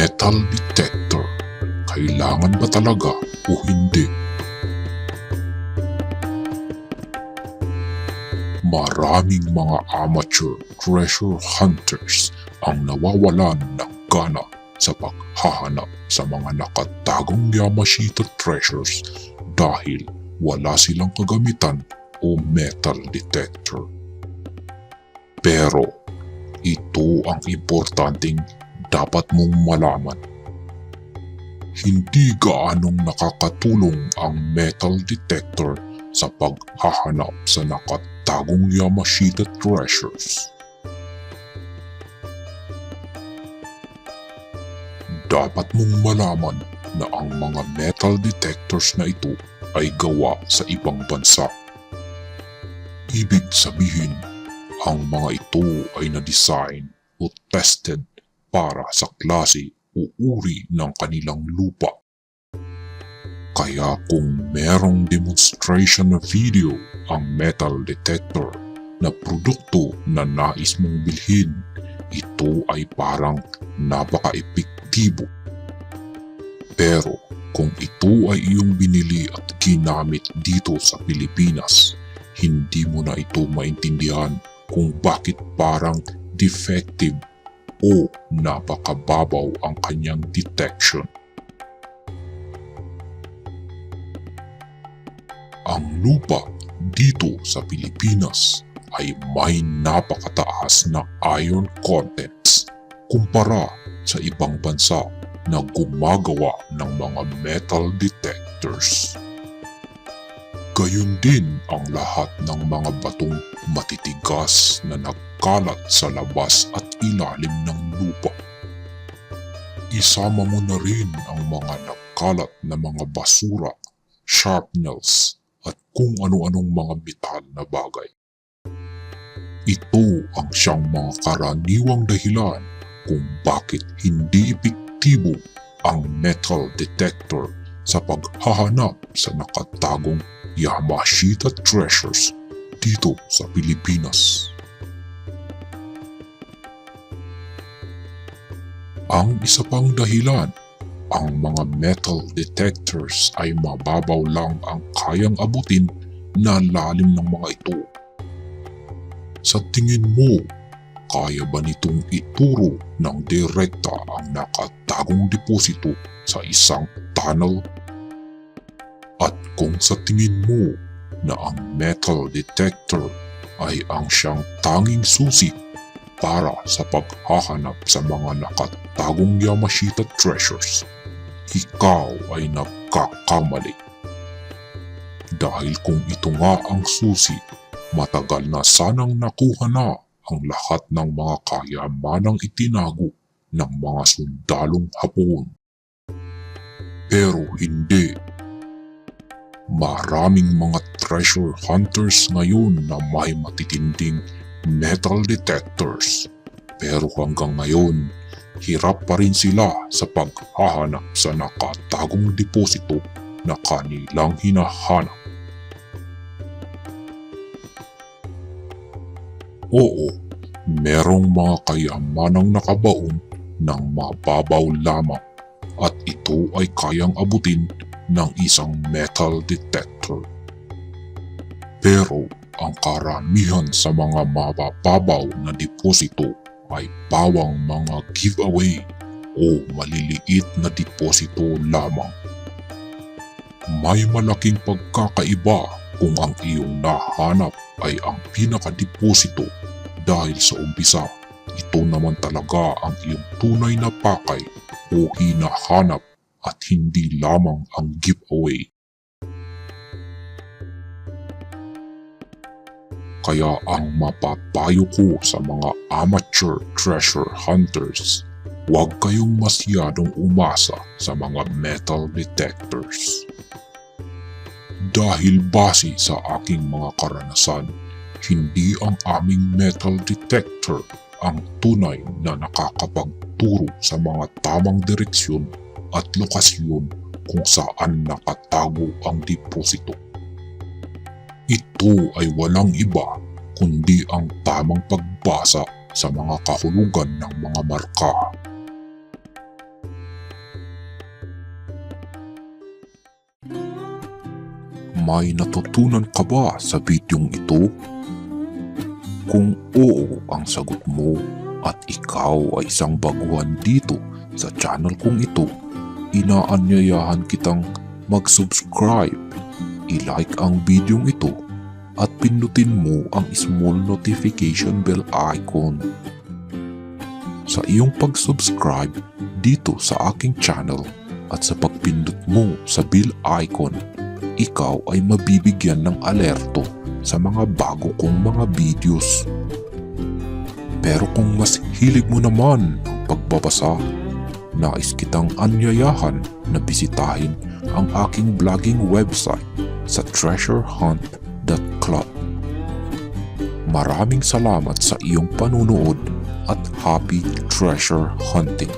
metal detector. Kailangan ba talaga o hindi? Maraming mga amateur treasure hunters ang nawawalan ng gana sa paghahanap sa mga nakatagong Yamashita treasures dahil wala silang kagamitan o metal detector. Pero ito ang importanteng dapat mong malaman. Hindi gaanong nakakatulong ang metal detector sa paghahanap sa nakatagong Yamashita treasures. Dapat mong malaman na ang mga metal detectors na ito ay gawa sa ibang bansa. Ibig sabihin, ang mga ito ay na-design o tested para sa klase o uri ng kanilang lupa. Kaya kung merong demonstration na video ang metal detector na produkto na nais mong bilhin, ito ay parang napaka-epektibo. Pero kung ito ay iyong binili at ginamit dito sa Pilipinas, hindi mo na ito maintindihan kung bakit parang defective o napakababaw ang kanyang detection. Ang lupa dito sa Pilipinas ay may napakataas na iron contents kumpara sa ibang bansa na gumagawa ng mga metal detectors. Gayun din ang lahat ng mga batong matitigas na nagkalat sa labas at ilalim ng lupa. Isama mo na rin ang mga nagkalat na mga basura, sharpnels, at kung ano-anong mga metal na bagay. Ito ang siyang mga karaniwang dahilan kung bakit hindi epektibo ang metal detector sa paghahanap sa nakatagong Yamashita treasures dito sa Pilipinas. Ang isa pang dahilan, ang mga metal detectors ay mababaw lang ang kayang abutin na lalim ng mga ito. Sa tingin mo, kaya ba nitong ituro ng direkta ang nakatagong deposito sa isang tunnel? At kung sa tingin mo na ang metal detector ay ang siyang tanging susi para sa paghahanap sa mga nakatagong Yamashita treasures, ikaw ay nagkakamali. Dahil kung ito nga ang susi, matagal na sanang nakuha na ang lahat ng mga kayamanang itinago ng mga sundalong Hapon. Pero hindi. Maraming mga treasure hunters ngayon na may matitinding metal detectors. Pero hanggang ngayon, hirap pa rin sila sa paghahanap sa nakatagong deposito na kanilang hinahanap. Oo, merong mga kayamanang nakabaon ng mababaw lamang at ito ay kayang abutin ng isang metal detector. Pero ang karamihan sa mga mabababaw na deposito ay pawang mga giveaway o maliliit na deposito lamang. May malaking pagkakaiba kung ang iyong nahanap ay ang pinakadeposito dahil sa umpisa, ito naman talaga ang iyong tunay na pakay o hinahanap at hindi lamang ang giveaway. Kaya ang mapapayo ko sa mga amateur treasure hunters, huwag kayong masyadong umasa sa mga metal detectors. Dahil base sa aking mga karanasan, hindi ang aming metal detector ang tunay na nakakapagturo sa mga tamang direksyon at lokasyon kung saan nakatago ang deposito. Ito ay walang iba kundi ang tamang pagbasa sa mga kahulugan ng mga marka. May natutunan ka ba sa bidyong ito? Kung oo ang sagot mo at ikaw ay isang baguhan dito sa channel kong ito, inaanyayahan kitang mag-subscribe i-like ang bidyong ito at pindutin mo ang small notification bell icon. Sa iyong pag-subscribe dito sa aking channel at sa pagpindot mo sa bell icon, ikaw ay mabibigyan ng alerto sa mga bago kong mga videos. Pero kung mas hilig mo naman ang pagbabasa, nais kitang anyayahan na bisitahin ang aking vlogging website sa treasurehunt.club. Maraming salamat sa iyong panunood at happy treasure hunting!